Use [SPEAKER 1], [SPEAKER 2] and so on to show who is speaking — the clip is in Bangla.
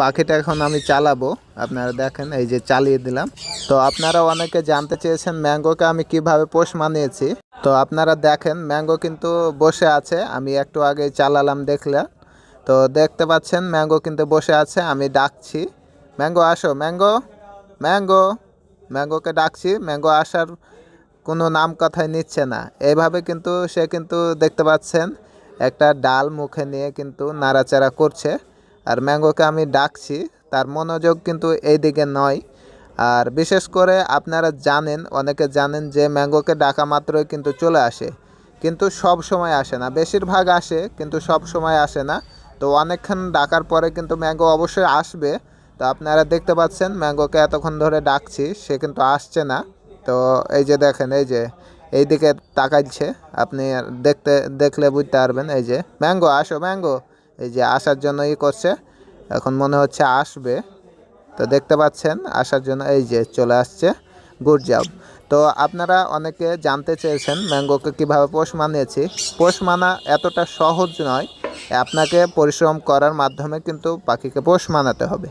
[SPEAKER 1] পাখিটা এখন আমি চালাবো। আপনারা দেখেন, এই যে চালিয়ে দিলাম। তো আপনারা অনেকে জানতে চেয়েছেন ম্যাঙ্গোকে আমি কীভাবে পোষ মানিয়েছি। তো আপনারা দেখেন, ম্যাঙ্গো কিন্তু বসে আছে। আমি একটু আগে চালালাম দেখলে তো দেখতে পাচ্ছেন, ম্যাঙ্গো কিন্তু বসে আছে। আমি ডাকছি। ম্যাঙ্গো, আসো। ম্যাঙ্গো ম্যাঙ্গো, ম্যাঙ্গোকে ডাকছি। ম্যাঙ্গো আসার কোনো নাম কথাই নিচ্ছে না। এইভাবে কিন্তু সে কিন্তু দেখতে পাচ্ছেন, একটা ডাল মুখে নিয়ে কিন্তু নাড়াচাড়া করছে। আর ম্যাঙ্গোকে আমি ডাকছি, তার মনোযোগ কিন্তু এই দিকে নয়। আর বিশেষ করে আপনারা জানেন, অনেকে জানেন যে ম্যাঙ্গোকে ডাকা মাত্রই কিন্তু চলে আসে। কিন্তু সব সময় আসে না। বেশিরভাগ আসে, কিন্তু সব সময় আসে না। তো অনেকক্ষণ ডাকার পরে কিন্তু ম্যাঙ্গো অবশ্যই আসবে। তো আপনারা দেখতে পাচ্ছেন, ম্যাঙ্গোকে এতক্ষণ ধরে ডাকছি, সে কিন্তু আসছে না। তো এই যে দেখেন, এই যে এই দিকে তাকাইছে। আপনি দেখতে, দেখলে বুঝতে পারবেন, এই যে ম্যাঙ্গো, আসো ম্যাঙ্গো। এই যে আসার জন্য ই করছে, এখন মনে হচ্ছে আসবে। তো দেখতে পাচ্ছেন, আসার জন্য এই যে চলে আসছে গুড জব তো আপনারা অনেকে জানতে চেয়েছেন ম্যাঙ্গোকে কীভাবে পোষ মানিয়েছি। পোষ মানা এতটা সহজ নয়, আপনাকে পরিশ্রম করার মাধ্যমে কিন্তু পাখিকে পোষ মানাতে হবে।